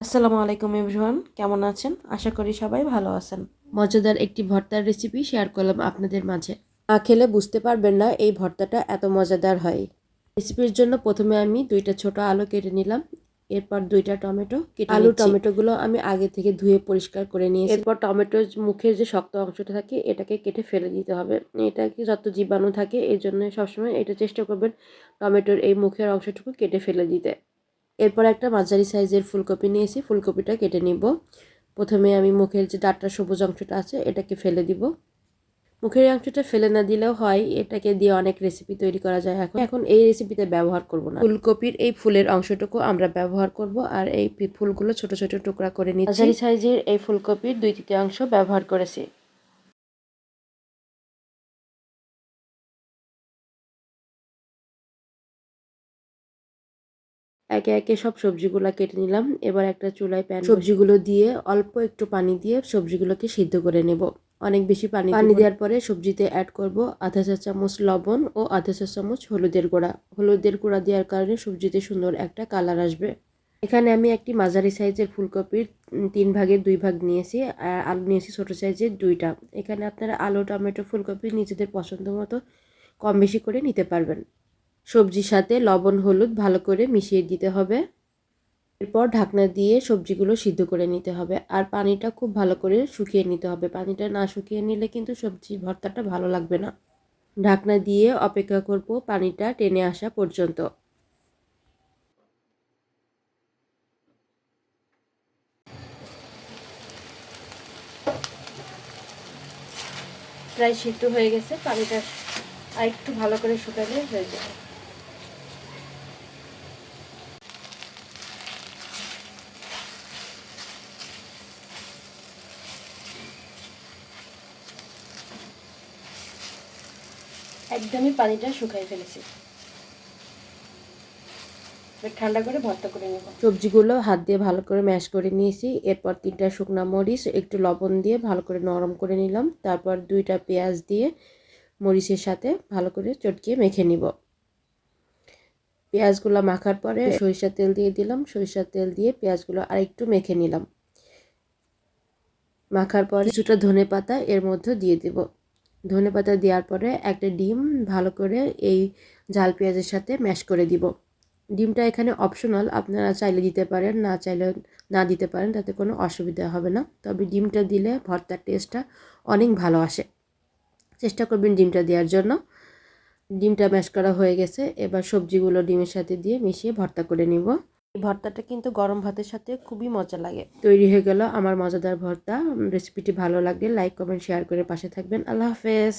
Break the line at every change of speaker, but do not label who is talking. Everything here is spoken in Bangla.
আসসালামু আলাইকুম এভরিওয়ান কেমন আছেন? আশা করি সবাই ভালো আছেন। মজাদার একটি ভর্তার রেসিপি শেয়ার করলাম আপনাদের মাঝে। না খেলে বুঝতে পারবেন না এই ভর্তাটা এত মজাদার হয়। রেসিপির জন্য প্রথমে আমি দুইটা ছোট আলু কেটে নিলাম। এরপর দুইটা টমেটো কেটে আলু টমেটোগুলো আমি আগে থেকে ধুয়ে পরিষ্কার করে নিয়েছি। এরপর টমেটোর মুখের যে শক্ত অংশটা থাকে এটাকে কেটে ফেলে দিতে হবে। এটাকে যত জীবাণু থাকে এই জন্য সবসময় এটা চেষ্টা করবেন টমেটোর এই মুখের অংশটুকু কেটে ফেলে দিতে। এরপর একটা মাঝারি সাইজের ফুলকপি নিয়েছি, ফুলকপিটা কেটে নিব। প্রথমে আমি মুখের যে ডাটটা সবুজ অংশটা আছে, এটাকে ফেলে দিব। মুখের অংশটা ফেলে না দিলেও হয়, এটাকে দিয়ে অনেক রেসিপি তৈরি করা যায়। এখন এখন এই রেসিপিতে ব্যবহার করব না। ফুলকপির এই ফুলের অংশটুকু আমরা ব্যবহার করব আর এই ফুলগুলো ছোট ছোট টুকরা করে নিচ্ছি। সাইজের এই ফুলকপির দুই তৃতীয়াংশ ব্যবহার করেছি। একে একে সব সবজিগুলো কেটে নিলাম। এবার একটা চুলায় প্যান সবজিগুলো দিয়ে অল্প একটু পানি দিয়ে সবজিগুলোকে সিদ্ধ করে নেব। অনেক বেশি পানি পানি দেওয়ার পরে সবজিতে অ্যাড করব আধা চা চামচ লবণ ও আধা চা চামচ হলুদের গুঁড়া। হলুদের গুঁড়া দেওয়ার কারণে সবজিতে সুন্দর একটা কালার আসবে। এখানে আমি একটি মাঝারি সাইজের ফুলকপির তিন ভাগের দুই ভাগ নিয়েছি আর আলু নিয়েছি ছোটো সাইজের দুইটা। এখানে আপনারা আলু টমেটো ফুলকপি নিজেদের পছন্দ মতো কম বেশি করে নিতে পারবেন। সবজির সাথে লবণ, হলুদ ভালো করে মিশিয়ে দিতে হবে। এরপর ঢাকনা দিয়ে সবজিগুলো সিদ্ধ করে নিতে হবে। আর পানিটা খুব ভালো করে শুকিয়ে নিতে হবে। পানিটা না শুকিয়ে নিলে কিন্তু সবজি ভর্তাটা ভালো লাগবে না। ঢাকনা দিয়ে অপেক্ষা করব পানিটা টেনে আসা পর্যন্ত। প্রায় সিদ্ধ হয়ে গেছে। পানিটা আর একটু ভালো করে শুকালে হয়ে যাবে। একদমই পানিটা শুকাই ফেলেছি। ঠান্ডা করে ভর্তা করে নেব। সবজিগুলো হাত দিয়ে ভালো করে ম্যাশ করে নিয়েছি। এরপর তিনটা শুকনো মরিচ, একটু লবণ দিয়ে ভালো করে নরম করে নিলাম। তারপর দুইটা পেঁয়াজ দিয়ে মরিচের সাথে ভালো করে চটকিয়ে মেখে নিব। পেঁয়াজগুলো মাখার পরে সরিষার তেল দিয়ে দিলাম। সরিষার তেল দিয়ে পেঁয়াজগুলো আরেকটু মেখে নিলাম। মাখার পর কিছুটা ধনে পাতা এর মধ্যে দিয়ে দেব। ধনে পাতা দেওয়ার পরে একটা ডিম ভালো করে এই ঝাল পেঁয়াজের সাথে ম্যাশ করে দিব। ডিমটা এখানে অপশনাল আপনারা চাইলে দিতে পারেন, না চাইলে না দিতে পারেন, তাতে কোনো অসুবিধা হবে না। তবে ডিমটা দিলে ভর্তার টেস্টটা অনেক ভালো আসে। চেষ্টা করবেন ডিমটা দেওয়ার জন্য। ডিমটা ম্যাশ করা হয়ে গেছে, এবার সবজিগুলো ডিমের সাথে দিয়ে মিশিয়ে ভর্তা করে নিব। এই ভর্তাটা কিন্তু গরম ভাতের সাথে খুবই মজা লাগে। তৈরি হয়ে গেল আমার মজাদার ভর্তা। রেসিপিটি ভালো লাগলে লাইক কমেন্ট শেয়ার করে পাশে থাকবেন। আল্লাহ হাফেজ।